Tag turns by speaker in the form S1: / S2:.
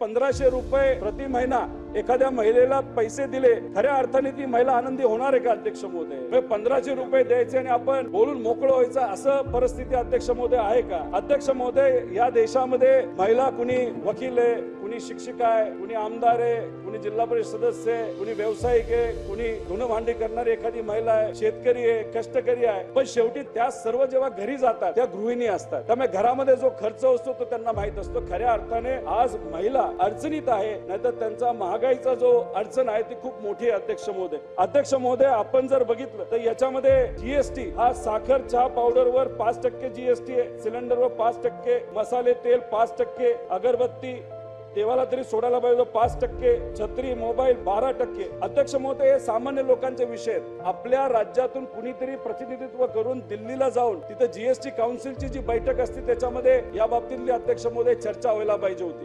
S1: पंधराशे रुपये प्रति महिना एखाद्या महिलेला पैसे दिले खऱ्या अर्थाने ती महिला आनंदी होणार आहे का अध्यक्ष महोदय? पंधराशे रुपये द्यायचे आणि आपण बोलून मोकळं व्हायचं असं परिस्थिती अध्यक्ष महोदय आहे का? अध्यक्ष महोदय या देशामध्ये महिला कुणी वकील आहे? कुणी शिक्षिका आहे कुणी आमदार आहे कुणी जिल्हा परिषद सदस्य आहे कुणी व्यावसायिक आहे कुणी धुणं भांडी करणारी एखादी महिला आहे शेतकरी आहे कष्टकरी आहे. पण शेवटी त्या सर्व जेव्हा घरी जातात त्या गृहिणी असतात. त्यामुळे घरामध्ये जो खर्च असतो तो त्यांना माहीत असतो. खऱ्या अर्थाने आज महिला अडचणीत आहे नाहीतर त्यांचा महागाईचा जो अडचण आहे ती खूप मोठी आहे अध्यक्ष महोदय. अध्यक्ष महोदय आपण जर बघितलं तर याच्यामध्ये जीएसटी हा साखर चहा पावडरवर पाच टक्के जीएसटी आहे सिलेंडरवर पाच टक्के मसाले तेल पाच टक्के अगरबत्ती देवाला तरी सोडायला पाहिजे पाच टक्के छत्री मोबाईल बारा टक्के. अध्यक्ष महोदय हे सामान्य लोकांचे विषय आहेत. आपल्या राज्यातून कुणीतरी प्रतिनिधित्व करून दिल्लीला जाऊन तिथे जीएसटी काउन्सिलची जी बैठक असते त्याच्यामध्ये या बाबतीतली अध्यक्ष महोदय चर्चा व्हायला पाहिजे होती.